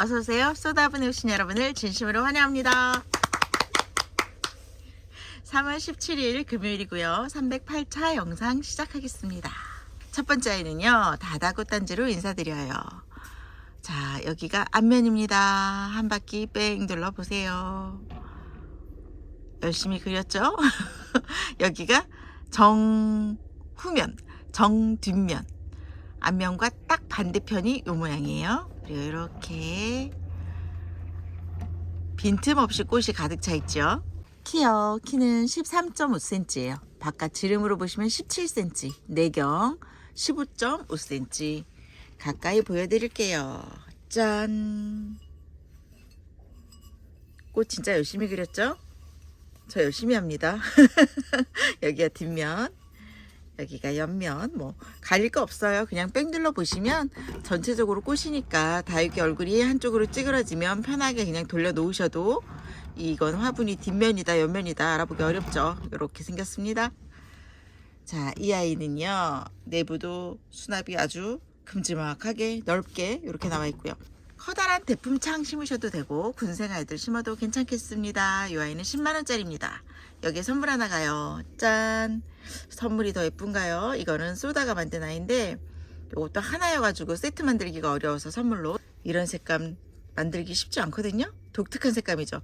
어서오세요. 쏟아분에 오신 여러분을 진심으로 환영합니다. 3월 17일 금요일이고요. 308차 영상 시작하겠습니다. 첫 번째 아이는요. 다다꽃단지로 인사드려요. 자, 여기가 앞면입니다. 한 바퀴 뺑 둘러보세요. 열심히 그렸죠? 여기가 정후면, 정뒷면. 앞면과 딱 반대편이 요 모양이에요. 그리고 이렇게 빈틈없이 꽃이 가득 차 있죠. 키요. 키는 13.5cm예요. 바깥 지름으로 보시면 17cm, 내경 15.5cm. 가까이 보여드릴게요. 짠. 꽃 진짜 열심히 그렸죠? 저 열심히 합니다. 여기가 뒷면, 여기가 옆면, 뭐 가릴 거 없어요. 그냥 뺑 둘러 보시면 전체적으로 꽃이니까 다육이 얼굴이 한쪽으로 찌그러지면 편하게 그냥 돌려 놓으셔도 이건 화분이 뒷면이다, 옆면이다 알아보기 어렵죠. 이렇게 생겼습니다. 자, 이 아이는요 내부도 수납이 아주 큼지막하게 넓게 이렇게 나와 있고요. 커다란 대품창 심으셔도 되고 군생 아이들 심어도 괜찮겠습니다. 이 아이는 10만 원짜리입니다. 여기에 선물 하나 가요. 짠. 선물이 더 예쁜가요? 이거는 쏘다가 만든 아이인데 이것도 하나여가지고 세트 만들기가 어려워서 선물로 이런 색감 만들기 쉽지 않거든요. 독특한 색감이죠.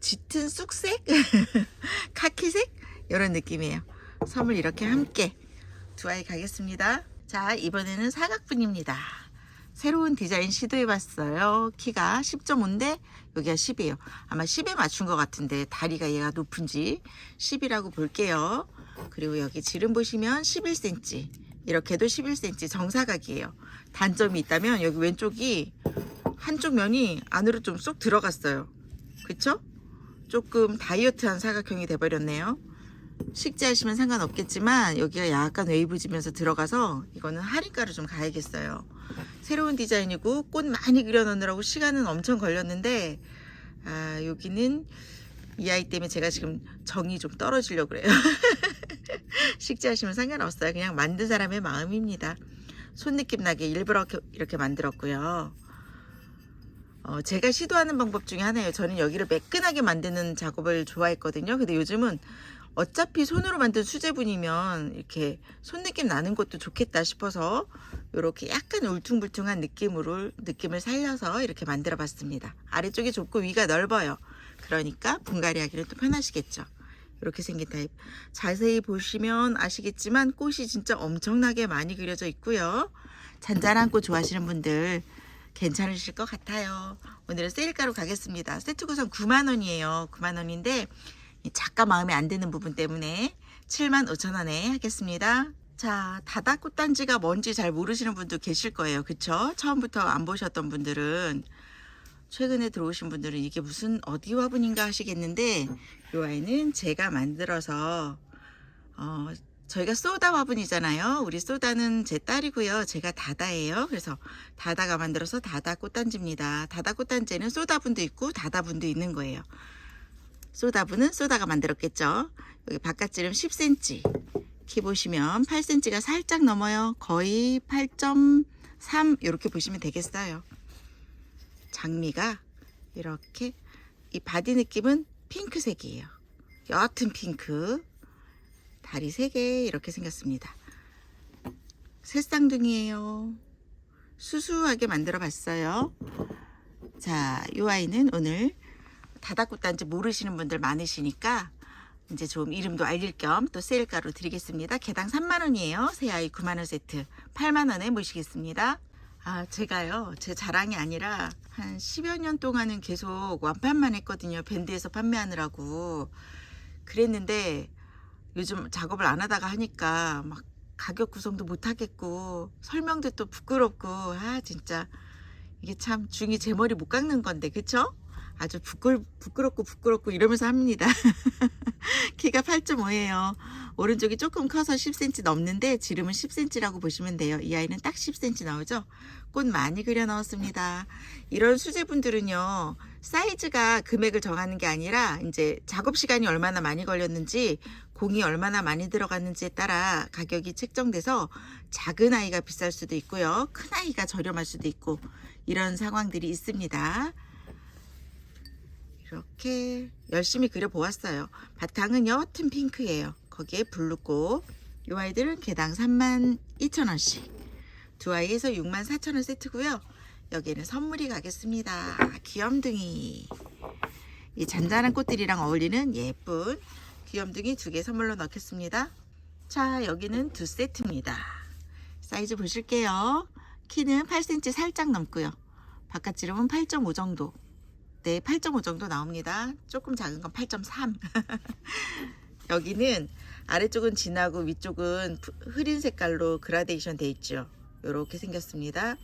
짙은 쑥색, 카키색 이런 느낌이에요. 선물 이렇게 함께 두 아이 가겠습니다. 자 이번에는 사각분입니다. 새로운 디자인 시도해봤어요. 키가 10.5인데 여기가 10이에요. 아마 10에 맞춘 것 같은데 다리가 얘가 높은지 10이라고 볼게요. 그리고 여기 지름 보시면 11cm 이렇게도 11cm 정사각이에요. 단점이 있다면 여기 왼쪽이 한쪽 면이 안으로 좀 쏙 들어갔어요. 그쵸? 조금 다이어트한 사각형이 돼버렸네요. 식재하시면 상관없겠지만 여기가 약간 웨이브 지면서 들어가서 이거는 할인가로 좀 가야겠어요. 새로운 디자인이고 꽃 많이 그려놓느라고 시간은 엄청 걸렸는데 아 여기는 이 아이 때문에 제가 지금 정이 좀 떨어지려고 그래요. 식재하시면 상관없어요. 그냥 만든 사람의 마음입니다. 손 느낌 나게 일부러 이렇게, 만들었고요. 어, 제가 시도하는 방법 중에 하나예요. 저는 여기를 매끈하게 만드는 작업을 좋아했거든요. 근데 요즘은 어차피 손으로 만든 수제분이면 이렇게 손 느낌 나는 것도 좋겠다 싶어서 이렇게 약간 울퉁불퉁한 느낌으로 느낌을 살려서 이렇게 만들어 봤습니다. 아래쪽이 좁고 위가 넓어요. 그러니까 분갈이 하기는 또 편하시겠죠. 이렇게 생긴 타입. 자세히 보시면 아시겠지만 꽃이 진짜 엄청나게 많이 그려져 있고요. 잔잔한 꽃 좋아하시는 분들 괜찮으실 것 같아요. 오늘은 세일가로 가겠습니다. 세트 구성 9만원이에요. 9만원인데 작가 마음에 안 드는 부분 때문에 7만 5천 원에 하겠습니다. 자, 다다꽃단지가 뭔지 잘 모르시는 분도 계실 거예요. 그쵸? 처음부터 안 보셨던 분들은 최근에 들어오신 분들은 이게 무슨 어디 화분인가 하시겠는데 이 아이는 제가 만들어서 어, 저희가 소다 화분이잖아요. 우리 소다는 제 딸이고요. 제가 다다예요. 그래서 다다가 만들어서 다다 꽃단지입니다. 다다 꽃단지에는 소다분도 있고 다다분도 있는 거예요. 소다분은 소다가 만들었겠죠. 여기 바깥지름 10cm. 키 보시면 8cm가 살짝 넘어요. 거의 8.3 이렇게 보시면 되겠어요. 장미가 이렇게 이 바디 느낌은 핑크색이에요. 옅은 핑크. 다리 3개 이렇게 생겼습니다. 새쌍둥이에요. 수수하게 만들어 봤어요. 자, 이 아이는 오늘 다다꽃단지 모르시는 분들 많으시니까 이제 좀 이름도 알릴 겸 또 세일가로 드리겠습니다. 개당 3만원이에요. 새 아이 9만원 세트 8만원에 모시겠습니다. 아, 제가요, 제 자랑이 아니라 한 10여 년 동안은 계속 완판만 했거든요. 밴드에서 판매하느라고. 그랬는데 요즘 작업을 안 하다가 하니까 막 가격 구성도 못 하겠고 설명도 또 부끄럽고 아 진짜 이게 참 중이 제 머리 못 깎는 건데 그쵸? 아주 부끄, 부끄럽고 부끄럽고 이러면서 합니다. 키가 8.5예요. 오른쪽이 조금 커서 10cm 넘는데 지름은 10cm라고 보시면 돼요. 이 아이는 딱 10cm 나오죠? 꽃 많이 그려 넣었습니다. 이런 수제분들은요. 사이즈가 금액을 정하는 게 아니라 이제 작업 시간이 얼마나 많이 걸렸는지 공이 얼마나 많이 들어갔는지에 따라 가격이 책정돼서 작은 아이가 비쌀 수도 있고요. 큰 아이가 저렴할 수도 있고 이런 상황들이 있습니다. 이렇게 열심히 그려보았어요. 바탕은 옅은 핑크예요. 거기에 블루꽃. 이 아이들은 개당 32,000원씩. 두 아이에서 64,000원 세트고요. 여기에는 선물이 가겠습니다. 귀염둥이. 이 잔잔한 꽃들이랑 어울리는 예쁜 귀염둥이 두 개 선물로 넣겠습니다. 자, 여기는 두 세트입니다. 사이즈 보실게요. 키는 8cm 살짝 넘고요. 바깥 지름은 8.5 정도. 네, 8.5 정도 나옵니다. 조금 작은 건 8.3. 여기는 아래쪽은 진하고 위쪽은 푸- 흐린 색깔로 그라데이션 돼 있죠. 이렇게 생겼습니다.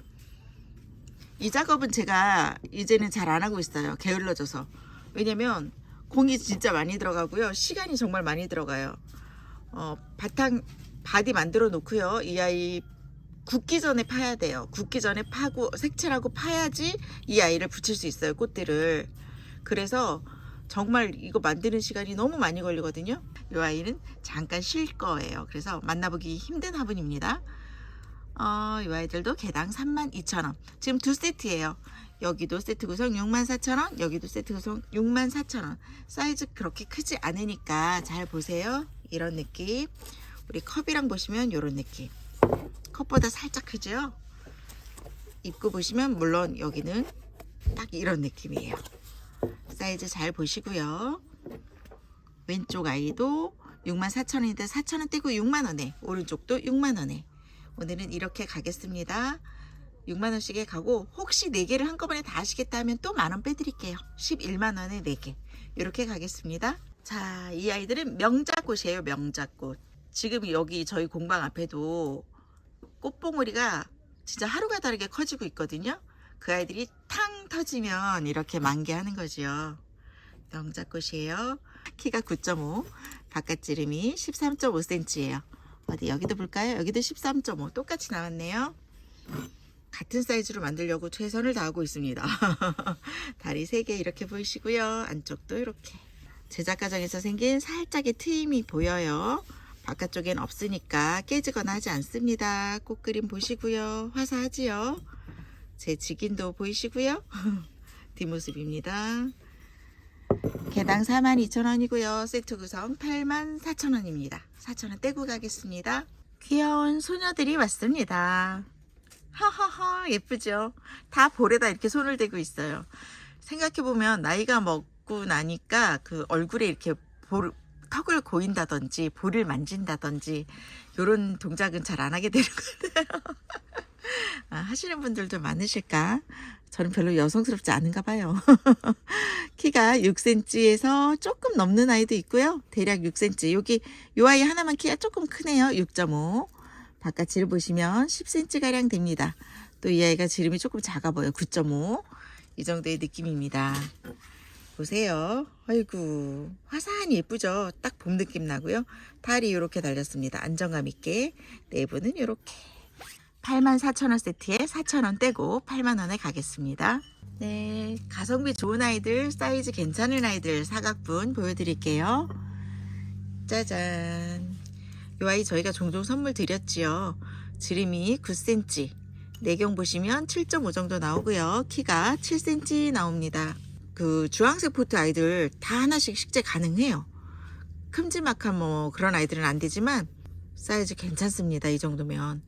이 작업은 제가 이제는 잘 안 하고 있어요. 게을러져서. 왜냐면 공이 진짜 많이 들어가고요. 시간이 정말 많이 들어가요. 어, 바탕 바디 만들어 놓고요. 이 아이 굳기 전에 파야 돼요. 굳기 전에 파고 색칠하고 파야지 이 아이를 붙일 수 있어요. 꽃들을. 그래서 정말 이거 만드는 시간이 너무 많이 걸리거든요. 이 아이는 잠깐 쉴 거예요. 그래서 만나보기 힘든 화분입니다. 어, 이 아이들도 개당 32,000원. 지금 두 세트예요. 여기도 세트 구성 64,000원, 여기도 세트 구성 64,000원. 사이즈 그렇게 크지 않으니까 잘 보세요. 이런 느낌. 우리 컵이랑 보시면 이런 느낌. 컵보다 살짝 크죠? 입구 보시면 물론 여기는 딱 이런 느낌이에요. 사이즈 잘 보시고요. 왼쪽 아이도 64,000원인데 4,000원 떼고 6만원에 오른쪽도 6만원에 오늘은 이렇게 가겠습니다. 6만원씩에 가고 혹시 4개를 한꺼번에 다 하시겠다 하면 또 만원 빼드릴게요. 11만원에 4개 이렇게 가겠습니다. 자, 이 아이들은 명자꽃이에요. 명자꽃. 지금 여기 저희 공방 앞에도 꽃봉오리가 진짜 하루가 다르게 커지고 있거든요. 그 아이들이 탕 터지면 이렇게 만개하는 거지요. 명자꽃이에요. 키가 9.5, 바깥 지름이 13.5cm예요. 어디 여기도 볼까요? 여기도 13.5 똑같이 나왔네요. 같은 사이즈로 만들려고 최선을 다하고 있습니다. 다리 3개 이렇게 보이시고요. 안쪽도 이렇게 제작 과정에서 생긴 살짝의 트임이 보여요. 바깥쪽엔 없으니까 깨지거나 하지 않습니다. 꽃그림 보시고요. 화사하지요. 제 직인도 보이시고요. 뒷모습입니다. 개당 42,000원이고요. 세트 구성 84,000원입니다. 4,000원 떼고 가겠습니다. 귀여운 소녀들이 왔습니다. 하하하 예쁘죠? 다 볼에다 이렇게 손을 대고 있어요. 생각해보면 나이가 먹고 나니까 그 얼굴에 이렇게 볼, 턱을 고인다든지 볼을 만진다든지 이런 동작은 잘 안 하게 되는 것 같아요. 아, 하시는 분들도 많으실까? 저는 별로 여성스럽지 않은가 봐요. 키가 6cm에서 조금 넘는 아이도 있고요. 대략 6cm. 여기 요 아이 하나만 키가 조금 크네요. 6.5. 바깥을 보시면 10cm가량 됩니다. 또 이 아이가 지름이 조금 작아 보여. 9.5. 이 정도의 느낌입니다. 보세요. 아이고 화사하니 예쁘죠. 딱 봄 느낌 나고요. 다리 이렇게 달렸습니다. 안정감 있게 내부는 이렇게 84,000원 세트에 4,000원 떼고 8만원에 가겠습니다. 네, 가성비 좋은 아이들, 사이즈 괜찮은 아이들 사각분 보여드릴게요. 짜잔. 이 아이 저희가 종종 선물 드렸지요. 지름이 9cm. 내경 보시면 7.5 정도 나오고요. 키가 7cm 나옵니다. 그 주황색 포트 아이들 다 하나씩 식재 가능해요. 큼지막한 뭐 그런 아이들은 안 되지만 사이즈 괜찮습니다. 이 정도면.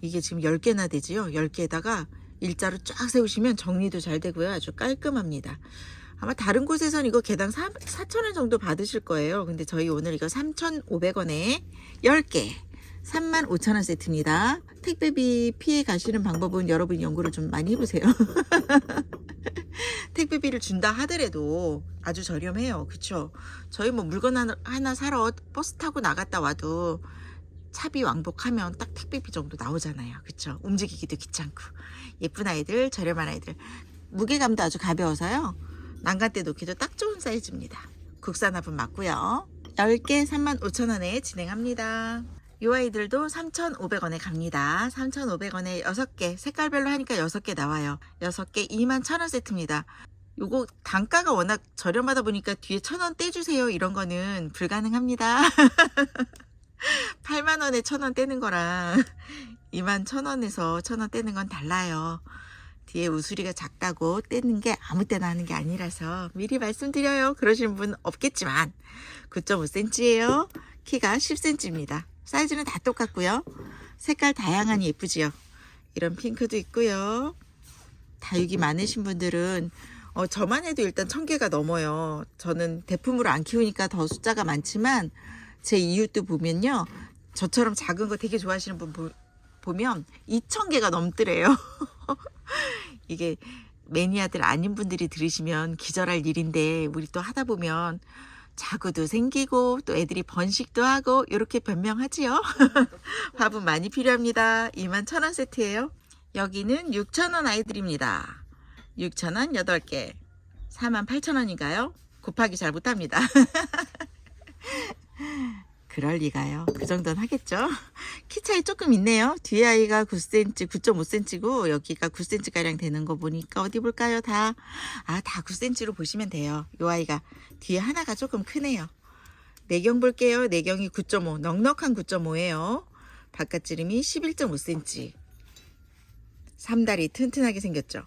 이게 지금 10개나 되지요. 10개에다가 일자로 쫙 세우시면 정리도 잘 되고요. 아주 깔끔합니다. 아마 다른 곳에선 이거 개당 4, 4,000원 정도 받으실 거예요. 근데 저희 오늘 이거 3,500원에 10개 35,000원 세트입니다. 택배비 피해 가시는 방법은 여러분 연구를 좀 많이 해보세요. 택배비를 준다 하더라도 아주 저렴해요. 그쵸? 저희 뭐 물건 하나, 하나 사러 버스 타고 나갔다 와도 차비 왕복하면 딱 택배비 정도 나오잖아요. 그쵸? 움직이기도 귀찮고. 예쁜 아이들, 저렴한 아이들. 무게감도 아주 가벼워서요. 난간대 놓기도 딱 좋은 사이즈입니다. 국산 화분 맞고요. 10개 35,000원에 진행합니다. 이 아이들도 3,500원에 갑니다. 3,500원에 6개, 색깔별로 하니까 6개 나와요. 6개 21,000원 세트입니다. 요거 단가가 워낙 저렴하다 보니까 뒤에 천원 떼주세요 이런 거는 불가능합니다. 8만 원에 천원 떼는 거랑 2만 천 원에서 천원 떼는 건 달라요. 뒤에 우수리가 작다고 떼는 게 아무 때나 하는 게 아니라서 미리 말씀드려요. 그러시는 분 없겠지만 9.5cm예요. 키가 10cm입니다. 사이즈는 다 똑같고요. 색깔 다양하니 예쁘지요. 이런 핑크도 있고요. 다육이 많으신 분들은 어, 저만 해도 일단 천 개가 넘어요. 저는 대품으로 안 키우니까 더 숫자가 많지만 제 이웃도 보면요. 저처럼 작은 거 되게 좋아하시는 분 보, 보면 2천 개가 넘더래요. 이게 매니아들 아닌 분들이 들으시면 기절할 일인데 우리 또 하다 보면 자구도 생기고 또 애들이 번식도 하고 이렇게 변명하지요. 밥은 많이 필요합니다. 2만 천 원 세트예요. 여기는 6천 원 아이들입니다. 6천 원 8개. 4만 8천 원인가요? 곱하기 잘 못합니다. 그럴 리가요. 그 정도는 하겠죠. 키 차이 조금 있네요. 뒤에 아이가 9cm, 9.5cm고 여기가 9cm 가량 되는 거 보니까 어디 볼까요? 다 아, 다 9cm로 보시면 돼요. 요 아이가 뒤에 하나가 조금 크네요. 내경 볼게요. 내경이 9.5, 넉넉한 9.5예요. 바깥지름이 11.5cm. 삼다리 튼튼하게 생겼죠.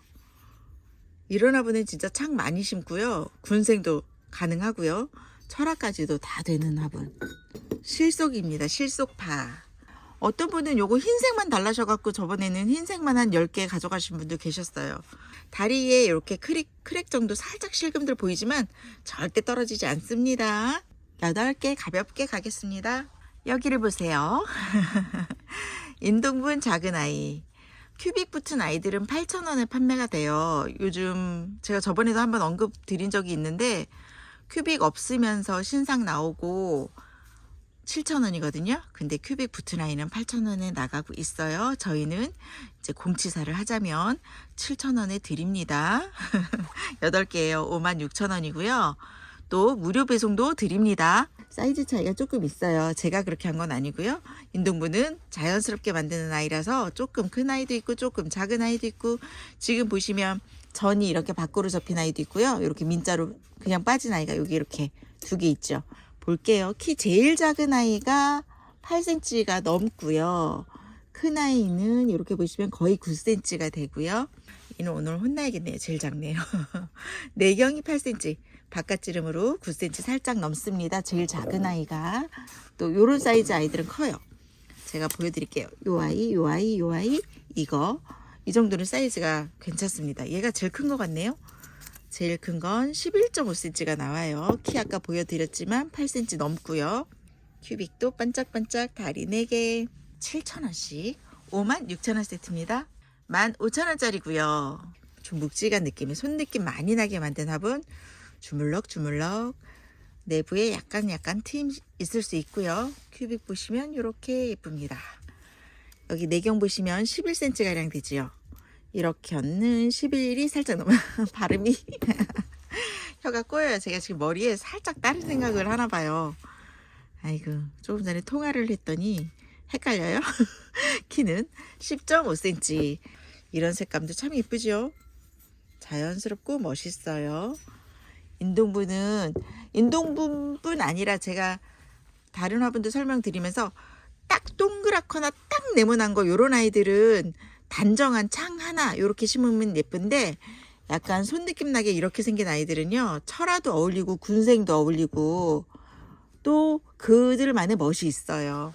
화분은 진짜 창 많이 심고요. 군생도 가능하고요. 철화까지도 다 되는 화분. 실속입니다. 실속파. 어떤 분은 요거 흰색만 달라셔갖고 저번에는 흰색만 한 10개 가져가신 분도 계셨어요. 다리에 이렇게 크랙, 크랙 정도 살짝 실금들 보이지만 절대 떨어지지 않습니다. 8개 가볍게 가겠습니다. 여기를 보세요. 인동분 작은 아이. 큐빅 붙은 아이들은 8,000원에 판매가 돼요. 요즘 제가 저번에도 한번 언급 드린 적이 있는데 큐빅 없으면서 신상 나오고 7,000원이거든요. 근데 큐빅 아이는 8,000원에 나가고 있어요. 저희는 이제 공치사를 하자면 7,000원에 드립니다. 8개예요. 56,000원이고요. 또 무료 배송도 드립니다. 사이즈 차이가 조금 있어요. 제가 그렇게 한 건 아니고요. 인동부는 자연스럽게 만드는 아이라서 조금 큰 아이도 있고 조금 작은 아이도 있고 지금 보시면 전이 이렇게 밖으로 접힌 아이도 있고요. 이렇게 민자로 그냥 빠진 아이가 여기 이렇게 두 개 있죠. 볼게요. 키 제일 작은 아이가 8cm가 넘고요. 큰 아이는 이렇게 보시면 거의 9cm가 되고요. 이는 오늘 혼나야겠네요. 제일 작네요. 내경이 8cm. 바깥 지름으로 9cm 살짝 넘습니다. 제일 작은 아이가. 또 요런 사이즈 아이들은 커요. 제가 보여드릴게요. 요 아이, 요 아이, 요 아이, 이거. 이 정도는 사이즈가 괜찮습니다. 얘가 제일 큰 것 같네요. 제일 큰 건 11.5cm가 나와요. 키 아까 보여드렸지만 8cm 넘고요. 큐빅도 반짝반짝 다리 4개 7,000원씩 56,000원 세트입니다. 15,000원짜리고요. 좀 묵직한 느낌의 손 느낌 많이 나게 만든 화분 주물럭주물럭 내부에 약간 약간 트임 있을 수 있고요. 큐빅 보시면 이렇게 예쁩니다. 여기 내경 보시면 11cm 가량 되지요. 이렇게 얻는 11이 살짝 넘어 발음이 혀가 꼬여요. 제가 지금 머리에 살짝 다른 생각을 하나 봐요. 아이고 조금 전에 통화를 했더니 헷갈려요. 키는 10.5cm. 이런 색감도 참 이쁘죠? 자연스럽고 멋있어요. 인동부는 인동분뿐 아니라 제가 다른 화분도 설명드리면서 딱 동그랗거나 딱 네모난 거 요런 아이들은 단정한 창 하나 요렇게 심으면 예쁜데 약간 손 느낌 나게 이렇게 생긴 아이들은요 철화도 어울리고 군생도 어울리고 또 그들만의 멋이 있어요.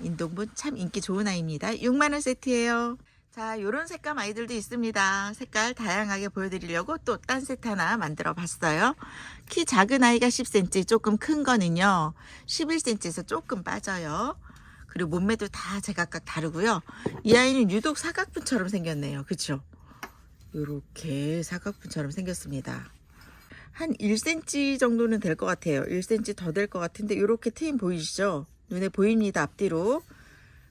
인동분 참 인기 좋은 아이입니다. 6만원 세트예요. 자 요런 색감 아이들도 있습니다. 색깔 다양하게 보여드리려고 또 딴 세트 하나 만들어 봤어요. 키 작은 아이가 10cm 조금 큰 거는요 11cm에서 조금 빠져요 그리고 몸매도 다 제각각 다르고요. 이 아이는 유독 사각분처럼 생겼네요. 그쵸? 요렇게 사각분처럼 생겼습니다. 한 1cm 정도는 될 것 같아요. 1cm 더 될 것 같은데 요렇게 트임 보이시죠? 눈에 보입니다. 앞뒤로.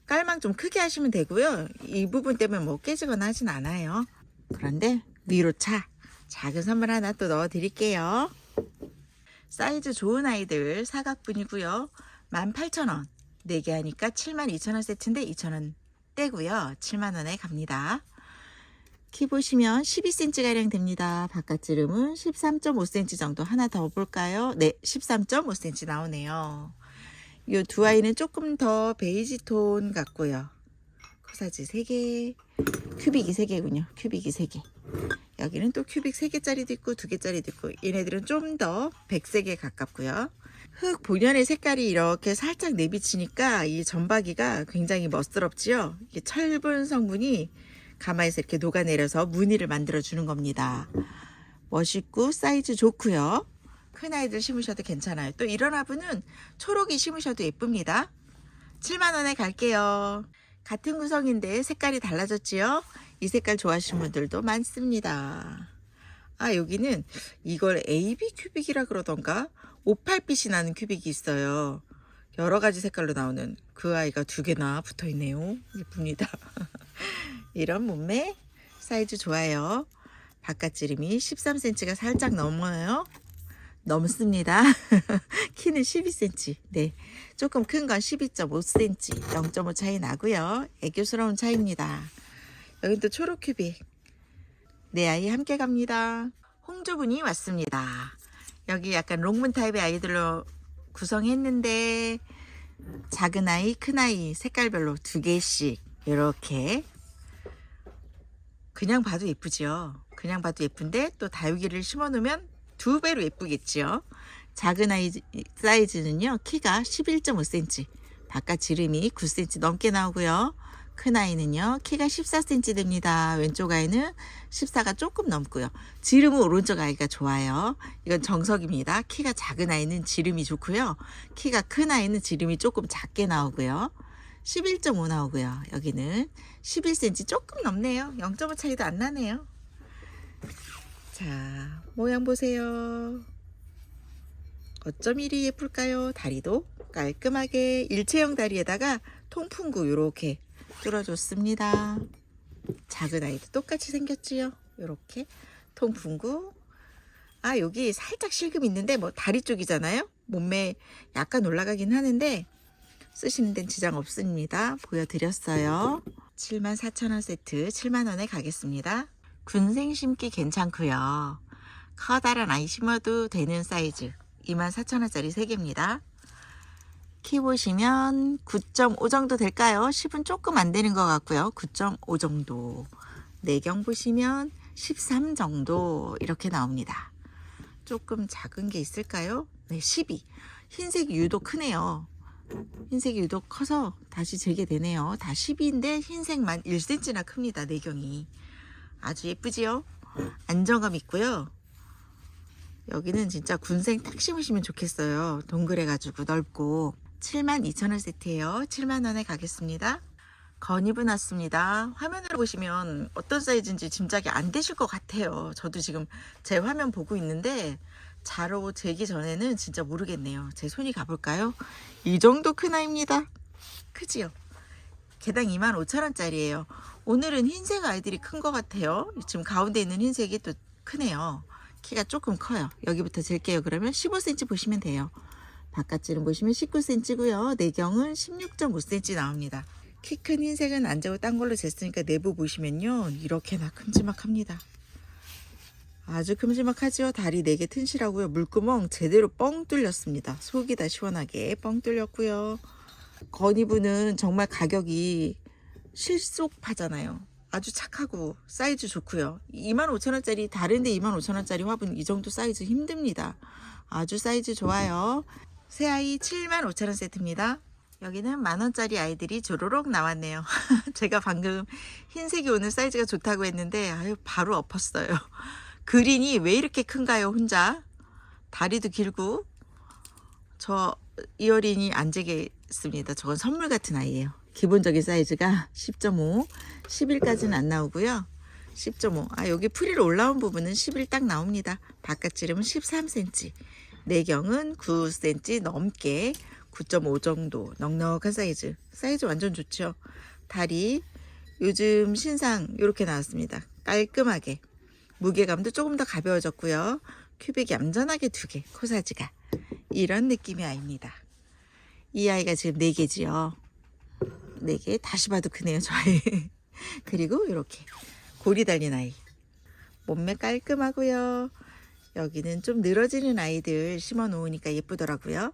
깔망 좀 크게 하시면 되고요. 이 부분 때문에 뭐 깨지거나 하진 않아요. 그런데 위로 차. 작은 선물 하나 또 넣어 드릴게요. 사이즈 좋은 아이들 사각분이고요. 18,000원. 4개 하니까 72,000원 세트인데 2,000원 떼고요. 7만원에 갑니다. 키 보시면 12cm가량 됩니다. 바깥지름은 13.5cm 정도 하나 더 볼까요? 네, 13.5cm 나오네요. 이 두 아이는 조금 더 베이지 톤 같고요. 코사지 3개, 큐빅이 3개군요. 큐빅이 3개. 여기는 또 큐빅 3개짜리도 있고 2개짜리도 있고 얘네들은 좀 더 백색에 가깝고요. 흙 본연의 색깔이 이렇게 살짝 내비치니까 이 점박이가 굉장히 멋스럽지요. 철분 성분이 가마에서 이렇게 녹아내려서 무늬를 만들어 주는 겁니다. 멋있고 사이즈 좋고요. 큰 아이들 심으셔도 괜찮아요. 또 이런 화분은 초록이 심으셔도 예쁩니다. 7만 원에 갈게요. 같은 구성인데 색깔이 달라졌지요? 이 색깔 좋아하시는 분들도 많습니다. 아, 여기는 이걸 AB 큐빅이라 그러던가? 오팔빛이 나는 큐빅이 있어요. 여러 가지 색깔로 나오는 그 아이가 두 개나 붙어 있네요. 예쁩니다. 이런 몸매 사이즈 좋아요. 바깥지름이 13cm가 살짝 넘어요. 넘습니다. 키는 12cm. 네. 조금 큰 건 12.5cm. 0.5 차이 나고요. 애교스러운 차이입니다. 여긴 또 초록 큐빅. 네 아이 함께 갑니다. 홍조분이 왔습니다. 여기 약간 롱문 타입의 아이들로 구성했는데 작은 아이, 큰 아이 색깔별로 두 개씩 이렇게 그냥 봐도 예쁘지요. 그냥 봐도 예쁜데 또 다육이를 심어 놓으면 두 배로 예쁘겠지요. 작은 아이 사이즈는요 키가 11.5cm, 바깥 지름이 9cm 넘게 나오고요. 큰 아이는요 키가 14cm 됩니다. 왼쪽 아이는 14가 조금 넘고요. 지름은 오른쪽 아이가 좋아요. 이건 정석입니다. 키가 작은 아이는 지름이 좋고요. 키가 큰 아이는 지름이 조금 작게 나오고요. 11.5 나오고요. 여기는 11cm 조금 넘네요. 0.5 차이도 안 나네요. 자, 모양 보세요. 어쩜 이리 예쁠까요? 다리도 깔끔하게 일체형 다리에다가 통풍구 이렇게 뚫어줬습니다. 작은 아이도 똑같이 생겼지요. 이렇게 통풍구. 아 여기 살짝 실금 있는데 뭐 다리 쪽이잖아요. 몸매 약간 올라가긴 하는데 쓰시는 데는 지장 없습니다. 보여드렸어요. 74,000원 세트 7만원에 가겠습니다. 군생 심기 괜찮고요. 커다란 아이 심어도 되는 사이즈 24,000원짜리 3개입니다. 키 보시면 9.5 정도 될까요? 10은 조금 안 되는 것 같고요. 9.5 정도. 내경 보시면 13 정도 이렇게 나옵니다. 조금 작은 게 있을까요? 네, 12. 흰색이 유독 크네요. 흰색이 유독 커서 다시 재게 되네요. 다 12인데 흰색만 1cm나 큽니다. 내경이. 아주 예쁘지요? 안정감 있고요. 여기는 진짜 군생 딱 심으시면 좋겠어요. 동그래가지고 넓고 72,000원 세트예요. 7만원에 가겠습니다. 건이브 났습니다. 화면으로 보시면 어떤 사이즈인지 짐작이 안 되실 것 같아요. 저도 지금 제 화면 보고 있는데 자로 재기 전에는 진짜 모르겠네요. 제 손이 가볼까요? 이 정도 큰 아이입니다. 크지요? 개당 25,000원짜리예요. 오늘은 흰색 아이들이 큰 것 같아요. 지금 가운데 있는 흰색이 또 크네요. 키가 조금 커요. 여기부터 잴게요. 그러면 15cm 보시면 돼요. 바깥지름 보시면 19cm고요. 내경은 16.5cm 나옵니다. 키 큰 흰색은 안 재고 딴 걸로 쟀으니까 내부 보시면요. 이렇게나 큼지막합니다. 아주 큼지막하죠. 다리 4개 튼실하고요. 물구멍 제대로 뻥 뚫렸습니다. 속이 다 시원하게 뻥 뚫렸고요. 건이브는 정말 가격이 실속파잖아요. 아주 착하고 사이즈 좋고요. 25,000원짜리 다른데 25,000원짜리 화분 이 정도 사이즈 힘듭니다. 아주 사이즈 좋아요. 새 아이 75,000원 세트입니다. 여기는 만원짜리 아이들이 조로록 나왔네요. 제가 방금 흰색이 오늘 사이즈가 좋다고 했는데 아유 바로 엎었어요. 그린이 왜 이렇게 큰가요 혼자? 다리도 길고 저 이어린이 안 재겠습니다. 저건 선물 같은 아이예요. 기본적인 사이즈가 10.5, 11까지는 안 나오고요. 10.5. 아, 여기 프리로 올라온 부분은 11 딱 나옵니다. 바깥 지름은 13cm. 내경은 9cm 넘게 9.5 정도 넉넉한 사이즈. 사이즈 완전 좋죠. 다리 요즘 신상 이렇게 나왔습니다. 깔끔하게. 무게감도 조금 더 가벼워졌고요. 큐빅이 얌전하게 두 개, 코사지가. 이런 느낌의 아이입니다. 이 아이가 지금 4개지요. 4개 다시 봐도 크네요, 저 아이. 그리고 이렇게 골이 달린 아이. 몸매 깔끔하고요. 여기는 좀 늘어지는 아이들 심어 놓으니까 예쁘더라고요.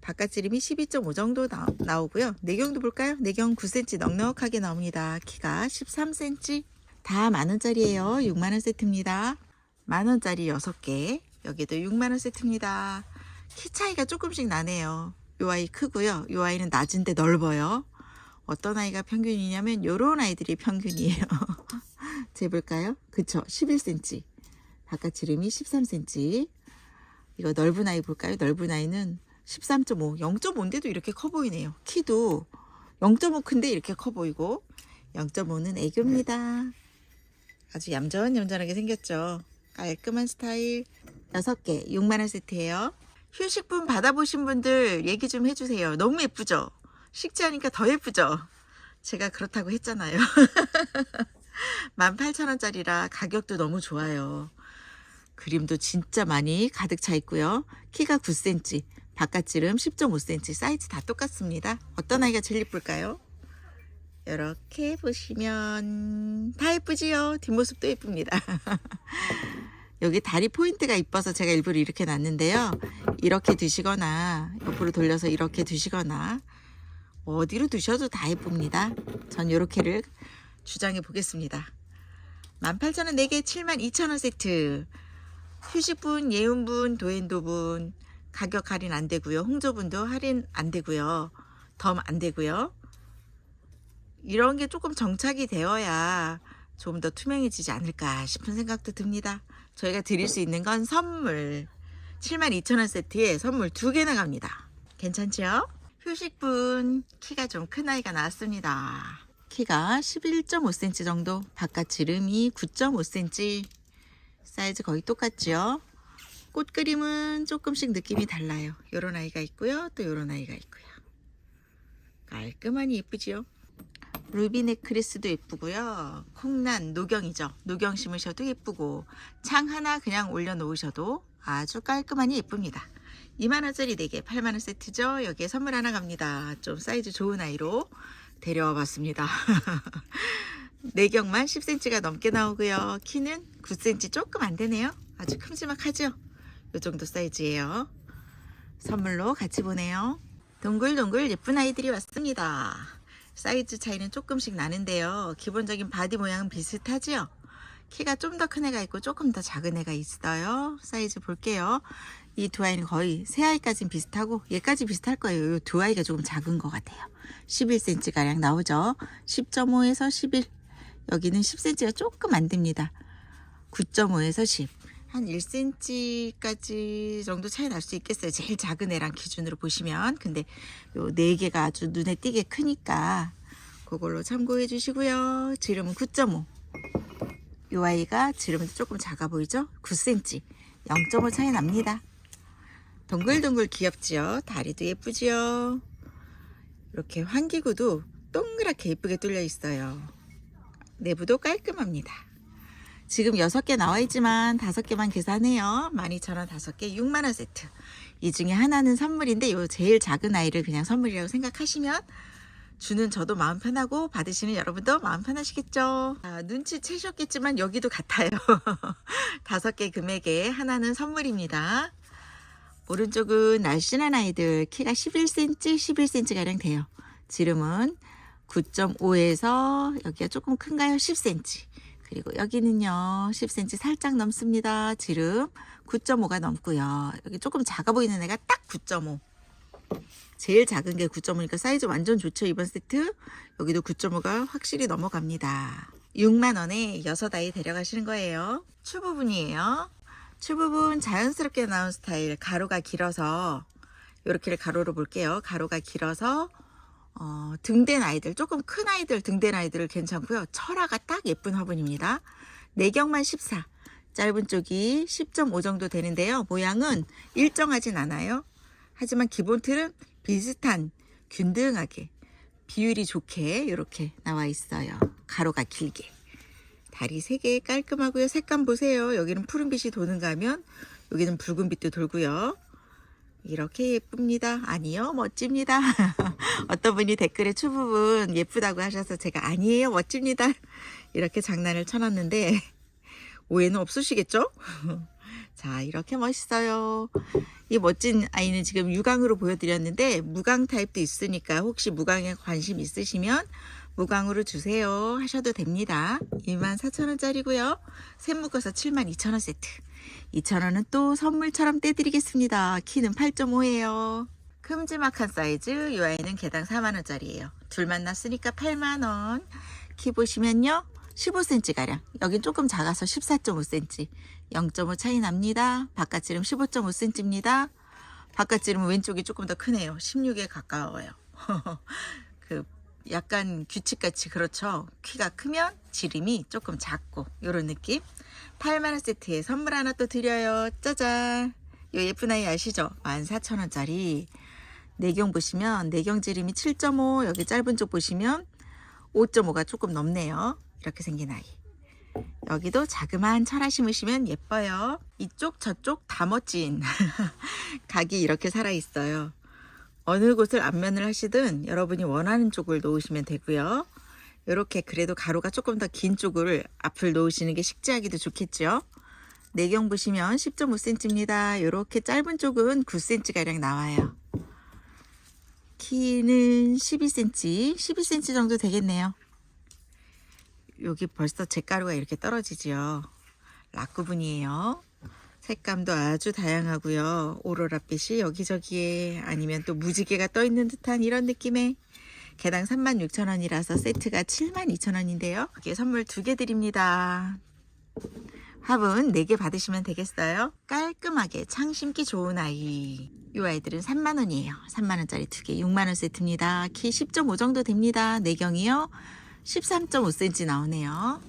바깥지름이 12.5 정도 나, 나오고요. 내경도 볼까요? 내경 9cm 넉넉하게 나옵니다. 키가 13cm. 다 만원짜리예요. 6만원 세트입니다. 만원짜리 6개. 여기도 6만원 세트입니다. 키 차이가 조금씩 나네요. 요 아이 크고요. 요 아이는 낮은데 넓어요. 어떤 아이가 평균이냐면 요런 아이들이 평균이에요. 재볼까요? 그쵸. 11cm. 바깥 지름이 13cm. 이거 넓은 아이 볼까요? 넓은 아이는 13.5. 0.5인데도 이렇게 커 보이네요. 키도 0.5 큰데 이렇게 커 보이고 0.5는 애교입니다. 아주 얌전얌전하게 생겼죠. 깔끔한 스타일. 6개 6만원 세트예요. 휴식분 받아보신 분들 얘기 좀 해주세요. 너무 예쁘죠? 식지하니까 더 예쁘죠? 제가 그렇다고 했잖아요. 18,000원짜리라 가격도 너무 좋아요. 그림도 진짜 많이 가득 차 있고요. 키가 9cm, 바깥지름 10.5cm, 사이즈 다 똑같습니다. 어떤 아이가 제일 예쁠까요? 이렇게 보시면 다 예쁘지요? 뒷모습도 예쁩니다. 여기 다리 포인트가 이뻐서 제가 일부러 이렇게 놨는데요. 이렇게 두시거나 옆으로 돌려서 이렇게 두시거나 어디로 두셔도 다 예쁩니다. 전 이렇게를 주장해 보겠습니다. 18,000원 4개 72,000원 세트. 휴식분, 예운분, 도엔도분 가격 할인 안 되고요. 홍조분도 할인 안 되고요. 덤 안 되고요. 이런 게 조금 정착이 되어야 좀더 투명해지지 않을까 싶은 생각도 듭니다. 저희가 드릴 수 있는 건 선물. 72,000원 세트에 선물 두 개 나 갑니다. 괜찮죠? 휴식분 키가 좀 큰 아이가 나왔습니다. 키가 11.5cm 정도, 바깥 지름이 9.5cm. 사이즈 거의 똑같죠? 꽃 그림은 조금씩 느낌이 달라요. 요런 아이가 있고요. 또 요런 아이가 있고요. 깔끔하니 예쁘지요? 루비 네크리스도 예쁘고요. 콩난 노경이죠. 노경 심으셔도 예쁘고 창 하나 그냥 올려놓으셔도 아주 깔끔하니 예쁩니다. 2만원짜리 4개 8만원 세트죠. 여기에 선물 하나 갑니다. 좀 사이즈 좋은 아이로 데려와 봤습니다. 내경만 10cm가 넘게 나오고요. 키는 9cm 조금 안 되네요. 아주 큼지막하죠? 이 정도 사이즈예요. 선물로 같이 보내요. 동글동글 예쁜 아이들이 왔습니다. 사이즈 차이는 조금씩 나는데요. 기본적인 바디 모양은 비슷하지요? 키가 좀 더 큰 애가 있고 조금 더 작은 애가 있어요. 사이즈 볼게요. 이 두 아이는 거의 세 아이까지는 비슷하고 얘까지 비슷할 거예요. 이 두 아이가 조금 작은 것 같아요. 11cm 가량 나오죠. 10.5에서 11. 여기는 10cm가 조금 안 됩니다. 9.5에서 10. 한 1cm까지 정도 차이 날 수 있겠어요. 제일 작은 애랑 기준으로 보시면. 근데 요 네 개가 아주 눈에 띄게 크니까 그걸로 참고해 주시고요. 지름은 9.5. 요 아이가 지름도 조금 작아 보이죠? 9cm. 0.5 차이 납니다. 동글동글 귀엽지요? 다리도 예쁘지요? 이렇게 환기구도 동그랗게 예쁘게 뚫려 있어요. 내부도 깔끔합니다. 지금 6개 나와 있지만 5개만 계산해요. 12,000원 5개 6만원 세트. 이 중에 하나는 선물인데 요 제일 작은 아이를 그냥 선물이라고 생각하시면 주는 저도 마음 편하고 받으시는 여러분도 마음 편하시겠죠. 아, 눈치 채셨겠지만 여기도 같아요. 다섯 개 금액에 하나는 선물입니다. 오른쪽은 날씬한 아이들 키가 11cm, 11cm가량 돼요. 지름은 9.5에서 여기가 조금 큰가요? 10cm. 그리고 여기는요 10cm 살짝 넘습니다. 지름 9.5가 넘고요. 여기 조금 작아 보이는 애가 딱 9.5. 제일 작은 게 9.5니까 사이즈 완전 좋죠 이번 세트. 여기도 9.5가 확실히 넘어갑니다. 6만 원에 6아이 데려가시는 거예요. 추 부분이에요. 추 부분 자연스럽게 나온 스타일 가로가 길어서 이렇게를 가로로 볼게요. 가로가 길어서 어, 등된 아이들, 조금 큰 아이들, 등된 아이들을 괜찮고요. 철화가 딱 예쁜 화분입니다. 내경만 14, 짧은 쪽이 10.5 정도 되는데요. 모양은 일정하진 않아요. 하지만 기본 틀은 비슷한, 균등하게, 비율이 좋게 이렇게 나와 있어요. 가로가 길게. 다리 3개 깔끔하고요. 색감 보세요. 여기는 푸른빛이 도는가 하면 여기는 붉은빛도 돌고요. 이렇게 예쁩니다. 아니요, 멋집니다. 어떤 분이 댓글에 추부분 예쁘다고 하셔서 제가 아니에요, 멋집니다. 이렇게 장난을 쳐놨는데 오해는 없으시겠죠? 자, 이렇게 멋있어요. 이 멋진 아이는 지금 유광으로 보여드렸는데 무광 타입도 있으니까 혹시 무광에 관심 있으시면 무광으로 주세요 하셔도 됩니다. 24,000원짜리고요. 셋 묶어서 72,000원 세트. 2,000원은 또 선물처럼 떼드리겠습니다. 키는 8.5예요. 큼지막한 사이즈 이 아이는 개당 4만원짜리예요. 둘 만났으니까 8만원. 키 보시면요. 15cm가량. 여긴 조금 작아서 14.5cm. 0.5 차이 납니다. 바깥지름 15.5cm입니다. 바깥지름은 왼쪽이 조금 더 크네요. 16에 가까워요. 그 약간 규칙같이 그렇죠. 키가 크면 지름이 조금 작고 요런 느낌. 8만원 세트에 선물 하나 또 드려요. 짜잔. 요 예쁜 아이 아시죠? 14,000원짜리. 내경 보시면 내경 지름이 7.5 여기 짧은 쪽 보시면 5.5가 조금 넘네요. 이렇게 생긴 아이. 여기도 자그마한 철화 심으시면 예뻐요. 이쪽 저쪽 다 멋진 각이 이렇게 살아 있어요. 어느 곳을 앞면을 하시든 여러분이 원하는 쪽을 놓으시면 되고요. 이렇게 그래도 가로가 조금 더 긴 쪽을 앞을 놓으시는 게 식지하기도 좋겠죠. 내경 보시면 10.5cm입니다. 이렇게 짧은 쪽은 9cm 가량 나와요. 키는 12cm, 12cm 정도 되겠네요. 여기 벌써 잿가루가 이렇게 떨어지지요. 락구분이에요. 색감도 아주 다양하고요. 오로라빛이 여기저기에 아니면 또 무지개가 떠 있는 듯한 이런 느낌의 개당 36,000원이라서 세트가 72,000원인데요. 그게 선물 두 개 드립니다. 화분 4개 받으시면 되겠어요. 깔끔하게 창 심기 좋은 아이. 이 아이들은 3만원이에요. 3만원짜리 두 개, 6만원 세트입니다. 키 10.5 정도 됩니다. 내경이요. 13.5cm 나오네요.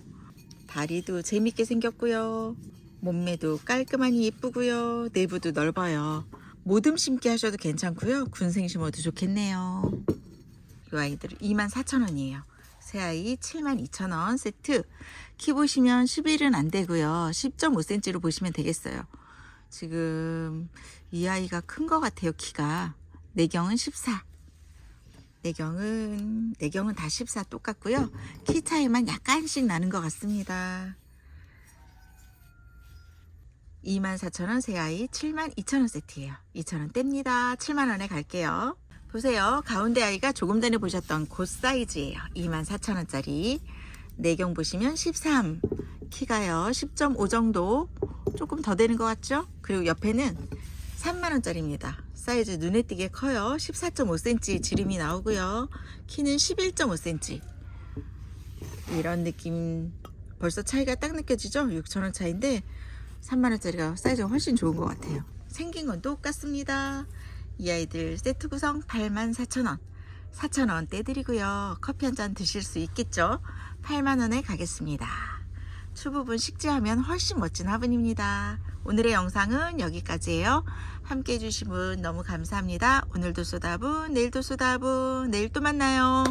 다리도 재밌게 생겼고요. 몸매도 깔끔하니 예쁘고요. 내부도 넓어요. 모듬 심기 하셔도 괜찮고요. 군생 심어도 좋겠네요. 이 아이들은 24,000원이에요. 새 아이 72,000원 세트. 키 보시면 11은 안 되고요. 10.5cm로 보시면 되겠어요. 지금 이 아이가 큰 것 같아요. 키가. 내경은 14. 내경은 내경은 다 14 똑같고요. 키 차이만 약간씩 나는 것 같습니다. 24,000원 새 아이 72,000원 세트예요. 2,000원 뗍니다. 7만원에 갈게요. 보세요. 가운데 아이가 조금 전에 보셨던 그 사이즈예요. 24,000원짜리. 내경 보시면 13. 키가요. 10.5 정도. 조금 더 되는 것 같죠? 그리고 옆에는 3만원짜리입니다. 사이즈 눈에 띄게 커요. 14.5cm 지름이 나오고요. 키는 11.5cm. 이런 느낌 벌써 차이가 딱 느껴지죠? 6천원 차인데 3만원짜리가 사이즈가 훨씬 좋은 것 같아요. 생긴 건 똑같습니다. 이 아이들 세트 구성 84,000원. 4,000원 떼드리고요. 커피 한 잔 드실 수 있겠죠? 8만원에 가겠습니다. 추부분 식재하면 훨씬 멋진 화분입니다. 오늘의 영상은 여기까지예요. 함께 해주신 분 너무 감사합니다. 오늘도 쏘다분, 내일도 쏘다분, 내일 또 만나요.